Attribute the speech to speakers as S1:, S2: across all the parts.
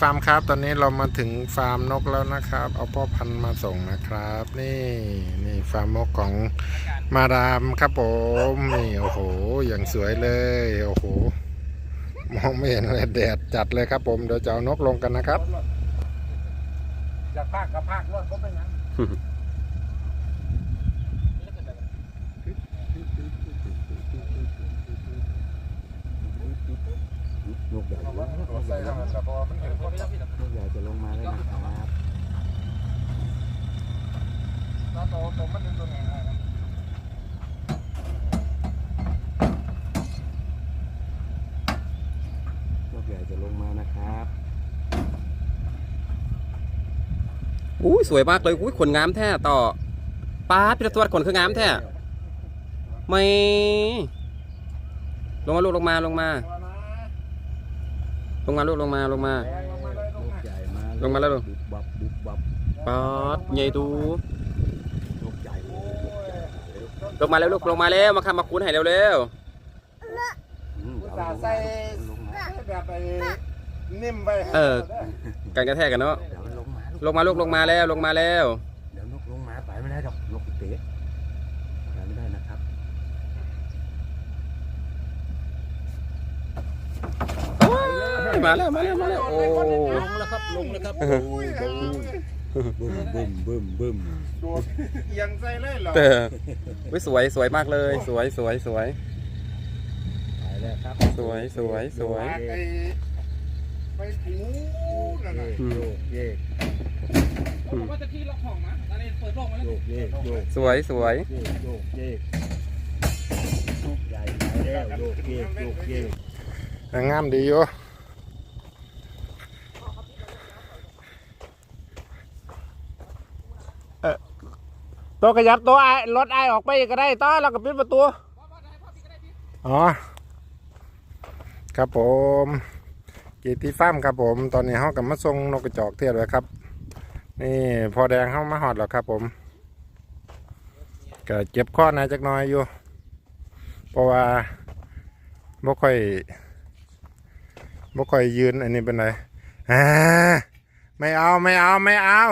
S1: ฟาร์มครับ ตอนนี้เรามาถึงฟาร์มนกแล้วนะครับ เอาพ่อพันธุ์มาส่งนะครับ นี่นี่ฟาร์มนกของมาดามครับผมนี่โอ้โหอย่างสวยเลยโอ้โหมองไม่เห็นเลยแดดจัดเลยครับผมเดี๋ยวจะเอานกลงกันนะครับ
S2: อยากพากกับพากรถก็เป็นงั้น
S3: กใหญ่
S2: เอาว่าตัวใส่ทางนั้นแต่พอมันเห็นคน
S3: ลูกใหญ่จะลงมาแล้วนะครับ
S2: แล้วโตโตมันเป็นตัวไหนครับ
S3: ลูกใหญ่จะลงมานะครับ
S4: อุ้ยสวยมากเลยอุ้ยขนงามแท้ต่อป้าพิรตวัดขนคืองามแท้ไม่ลงมาลูกลงมาลงมา ลงมาลูกลงมาลงมา
S2: แรงลงมาเลยล
S3: ลู
S2: ง
S3: ก
S2: มา
S3: ใหญ่มา
S4: ลงมาแล้วลูก
S3: บุบบับบุบบับ
S4: ป๊าดใหญ่ดู
S3: ลูกใหญ่เลยลูกใหญ่
S4: ลงมาแล้วลูกลงมาแล้วมาคำมาคุ้นให้เร็วเร็ว
S3: อืม
S2: อุต
S3: เดี๋ยว
S2: ส่า
S3: ล
S2: ห์
S3: ง
S2: ใส่
S3: มาลงมา
S2: แบบไอ้นิ่มไป
S4: เออ การกระแทกกันเนาะ
S3: เดี๋ยวลงมา
S4: ลงมาลูกลงมาแล้วลงมาแล้ว
S3: เดี๋ยวนกลงมาไปไม่ได้หรอกนกเตะไปไม่ได้นะครับ
S4: มาแล้วมาแล้วมาแล้วโอ้
S3: ลงแล้วครับลงแล้วครับโอ้ยบึ้มบึ้มบึ้มบึ้ม
S2: โดดเอียงใส่เลยเหรอ
S4: เตอวิสวยสวยมากเลย สวยสวยสวย
S3: ไปแล้วครับ
S4: สวยสวยสวย
S2: พากไอ้ไปถู
S3: โยก
S2: นั่น
S3: เย
S2: น่ะ
S3: กโยกเยก
S5: ว่าจะที่ล็อกห้องนะตอนนี้เปิดโลกมาแล้ว
S3: โยกเยกโยก
S4: สวยสวย
S3: เยกโยกเยกลูกใหญ่ไปแล้วโยกเยกโยกเยก
S1: งามดีอยู่เอ่อ ตัวขยับตัวไอ้รถไอ้ออกไปก็ได้ต้อเราก็ปิดประตูอ๋อครับผมกีติฟ้ามครับผม ตอนนี้เขากับมาส่งนกกระจอกเทียบเลยครับ นี่พอแดงเข้ามาหอดแล้วครับผมก็เจ็บข้อนายจักหน้อยอยู่ เพราะว่าบ่ค่อยบ่ค่อยยืนอันนี้เป็นไรอ่าไม่เอาไม่เอาไม่เอา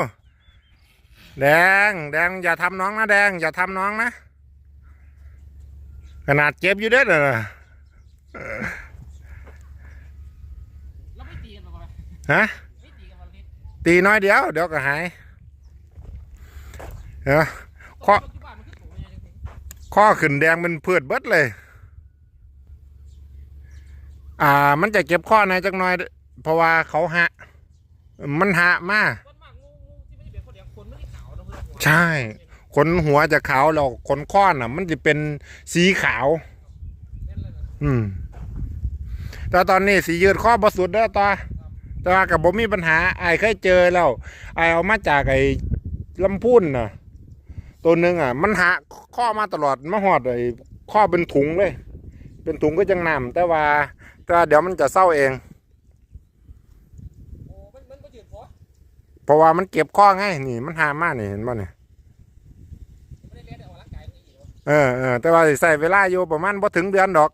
S1: แดง แดง อย่าทำน้องนะแดง อย่าทำน้องนะ ขนาดเจ็บอยู่เด้อน่ะ
S5: แล้วไม่ตีกันหรอวะ
S1: ฮะ
S5: ไม่ตีกันวันนี้
S1: ตีน้อยเดียว เดี๋ยวก็หายเห็นไหมข้อ
S5: ที่บ้านมันคือโถยังไง
S1: ข้อขึ้นแดงเป็นเพือดเบิดเลย อ่า มันจะเก็บข้อในอยจักหน่อย เพราะว่าเขาหะ มันหะมา
S5: ต้นมาก
S1: ใช่ขนหัวจะขาวแล้วขนข้อนอะ มันจะเป็นสีขาว อืม แต่ตอนนี้สียืดข้อบสุดแล้วต่อแต่ว่ากับผมมีปัญหาไอ้เคยเจอแล้วไอ้เอามาจากไอ้ลำพูนน่ะ ตัวหนึ่งอะ มันหาข้อมาตลอดมาหอดไอ้ข้อเป็นถุงเลย เป็นถุงก็จังนำแต่ว่าแต่ว่าเดี๋ยวมันจะเศร้าเอง
S5: โอ้มันมันก็ยืดพอ
S1: เพราะว่ามันเก็บข้อไงนี่ มันหามากนี่เห็นป่ะเนี่ย
S5: ไม่ได้เลี้ยงแต่ออกร่างกายนี่ย
S1: เออเออแต่ว่าใส่เวลาอยู่ประมาณพอถึงเดือนดอก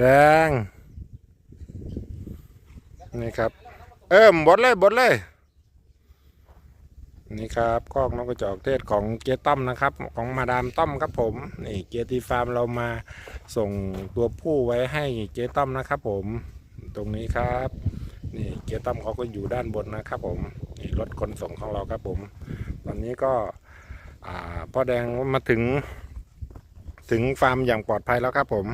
S1: แดง นี่ครับ เออบดเลยบดเลย นี่ครับกอกนกกระจอกเทศของเกียร์ต้อมนะครับ ของมาดามต้อมครับผมนี่เกียร์ตีฟาร์มเรามาส่งตัวผู้ไว้ให้เจ๊ต้อมนะครับผมตรงนี้ครับนี่เกียร์ต้อมเขาก็อยู่ด้านบนนะครับผมนี่รถขนส่งของเราครับผม ตอนนี้ก็อ่าพ่อแดงมาถึง ถึงฟาร์มอย่างปลอดภัยแล้วครับผม